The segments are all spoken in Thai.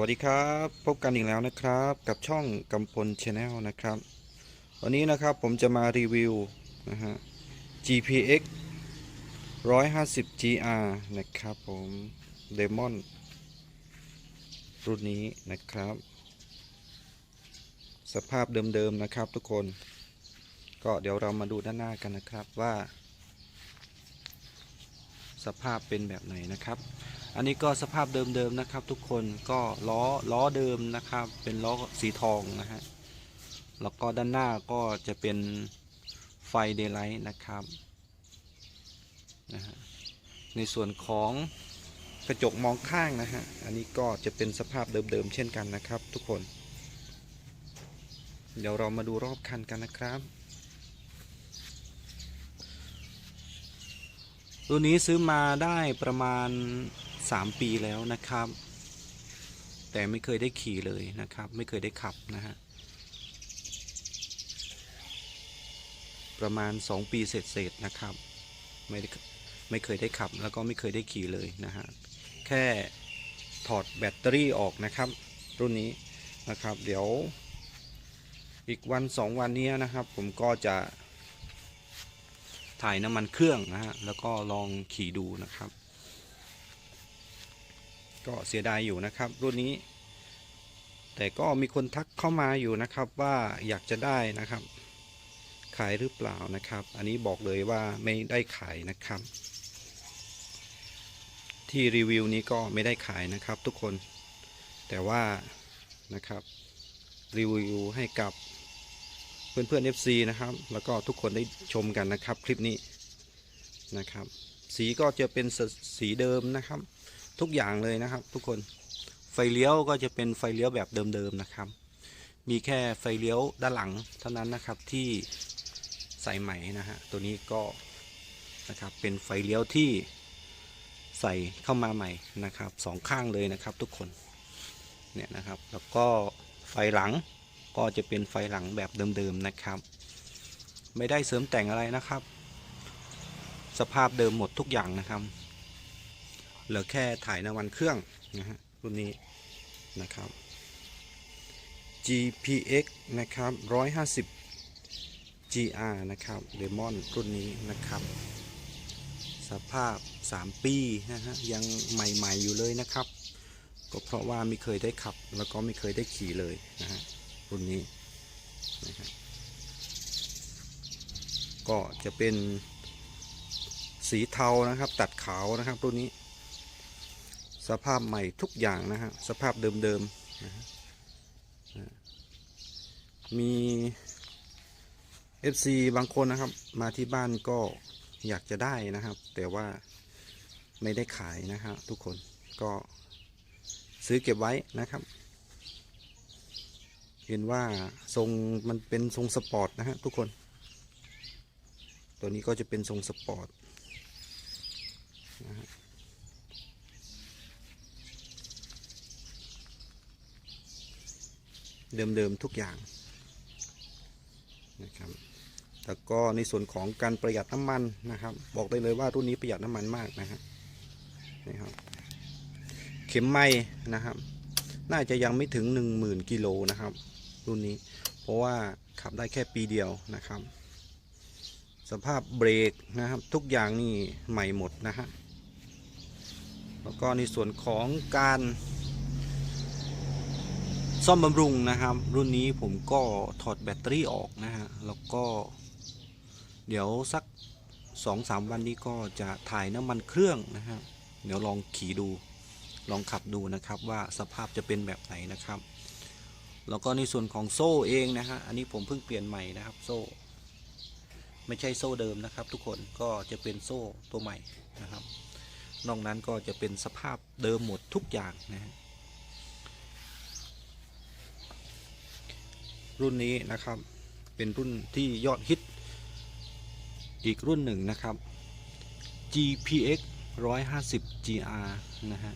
วัสดีครับ พบกันอีกแล้วนะครับ กับช่องกำพลชาแนลนะครับ วันนี้นะครับผมจะมารีวิวนะฮะ GPX 150 GR นะครับผมเดมอนรุ่นนี้นะครับ สภาพเดิมๆนะครับทุกคน ก็เดี๋ยวเรามาดูด้านหน้ากันนะครับว่า สภาพเป็นแบบไหนนะครับ อันนี้ก็สภาพเดิมๆนะครับ ทุกคนก็ล้อล้อเดิมนะครับ เป็นล้อสีทองนะฮะแล้วก็ด้านหน้าก็จะเป็นไฟเดย์ไลท์นะครับนะฮะในส่วนของกระจกมองข้างนะฮะ อันนี้ก็จะเป็นสภาพเดิมๆเช่นกันนะครับ ทุกคน เดี๋ยวเรามาดูรอบคันกันนะครับรุ่นนี้ซื้อมาได้ประมาณ 3 ปีแล้วนะครับ แต่ไม่เคยได้ขี่เลยนะครับ ไม่เคยได้ขับนะฮะประมาณ 2 ปีเศษๆนะครับ ไม่ได้ไม่เคยได้ขับ แล้วก็ไม่เคยได้ขี่เลยนะฮะแค่ถอดแบตเตอรี่ออกนะครับ รุ่นนี้นะครับ เดี๋ยวอีกวัน 2 วันนี้นะครับ ผมก็จะถ่ายน้ำมันเครื่องนะฮะแล้วก็ลองขี่ดูนะครับ ก็เสียดายอยู่นะครับ รุ่นนี้ แต่ก็มีคนทักเข้ามาอยู่นะครับว่าอยากจะได้นะครับ ขายหรือเปล่านะครับ อันนี้บอกเลยว่าไม่ได้ขายนะครับ ที่รีวิวนี้ก็ไม่ได้ขายนะครับทุกคน แต่ว่านะครับรีวิวให้กับเพื่อนเพื่อน FC นะครับ แล้วก็ทุกคนได้ชมกันนะครับ คลิปนี้นะครับ สีก็จะเป็นสสีเดิมนะครับ ทุกอย่างเลยนะครับ ทุกคนไฟเลี้ยวก็จะเป็นไฟเลี้ยวแบบเดิมๆนะครับ มีแค่ไฟเลี้ยวด้านหลังเท่านั้นนะครับที่ใส่ใหม่นะฮะตัวนี้ก็นะครับเป็นไฟเลี้ยวที่ใส่เข้ามาใหม่นะครับสองข้างเลยนะครับทุกคนเนี่ยนะครับแล้วก็ไฟหลังก็จะเป็นไฟหลังแบบเดิมๆนะครับ ไม่ได้เสริมแต่งอะไรนะครับ สภาพเดิมหมดทุกอย่างนะครับ เหลือแค่ถ่ายน้ำมันเครื่องนะฮะรุ่นนี้นะครับ GPX นะครับ 150 GR นะครับเลมอนรุ่นนี้นะครับ สภาพ 3 ปีนะฮะยังใหม่ๆอยู่เลยนะครับ ก็เพราะว่าไม่เคยได้ขับแล้วก็ไม่เคยได้ขี่เลยนะฮะรุ่นนี้นะก็จะเป็นสีเทานะครับตัดขาวนะครับรุ่นนี้ สภาพใหม่ทุกอย่างนะฮะสภาพเดิมๆนะฮะมี FC บางคนนะครับ มาที่บ้านก็อยากจะได้นะครับ แต่ว่าไม่ได้ขายนะฮะทุกคนก็ซื้อเก็บไว้นะครับ เห็นว่าทรงมันเป็นทรงสปอร์ตนะฮะทุกคน ตัวนี้ก็จะเป็นทรงสปอร์ตนะฮะ เดิมๆทุกอย่างนะครับแล้วก็ในส่วนของการประหยัดน้ำมันนะครับ บอกได้เลยว่ารุ่นนี้ประหยัดน้ำมันมากนะฮะนี่ครับเข็มไม้นะครับ น่าจะยังไม่ถึง 10,000กิโลนะครับ รุ่นนี้เพราะว่าขับได้แค่ปีเดียวนะครับ สภาพเบรกนะครับทุกอย่างนี่ใหม่หมดนะฮะแล้วก็ในส่วนของการ ซ่อมบำรุงนะครับ รุ่นนี้ผมก็ถอดแบตเตอรี่ออกนะฮะแล้วก็ เดี๋ยวสัก2-3วันนี้ก็จะถ่ายน้ำมันเครื่องนะฮะเดี๋ยวลองขี่ดูลองขับดูนะครับว่าสภาพจะเป็นแบบไหนนะครับ แล้วก็ในส่วนของโซ่เองนะฮะอันนี้ผมเพิ่งเปลี่ยนใหม่นะครับโซ่ ไม่ใช่โซ่เดิมนะครับ ทุกคนก็จะเป็นโซ่ตัวใหม่นะครับ นอกนั้นก็จะเป็นสภาพเดิมหมดทุกอย่างนะฮะ รุ่นนี้นะครับ เป็นรุ่นที่ยอดฮิต อีกรุ่นหนึ่งนะครับ GPX 150 GR นะฮะ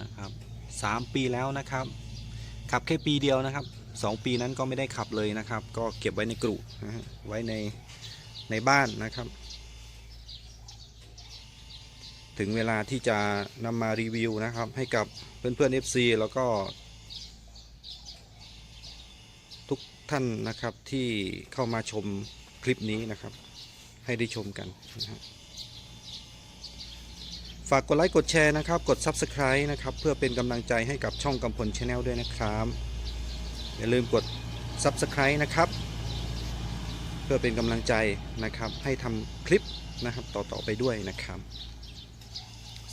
นะครับสามปีแล้วนะครับ ขับแค่ปีเดียวนะครับสองปีนั้นก็ไม่ได้ขับเลยนะครับ ก็เก็บไว้ในกรุนะฮะไว้ในในบ้านนะครับ ถึงเวลาที่จะนำมารีวิวนะครับ ให้กับเพื่อนๆ FC แล้วก็ ทุกท่านนะครับที่เข้ามาชมคลิปนี้นะครับ ให้ได้ชมกันนะฮะฝากกดไลค์กดแชร์นะครับ กด Subscribe นะครับ เพื่อเป็นกำลังใจให้กับช่องกำพลชาแนลด้วยนะครับ อย่าลืมกด Subscribe นะครับ เพื่อเป็นกำลังใจนะครับ ให้ทำคลิปนะครับต่อๆไปด้วยนะครับ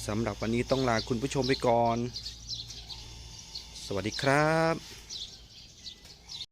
สำหรับวันนี้ต้องลาคุณผู้ชมไปก่อน สวัสดีครับ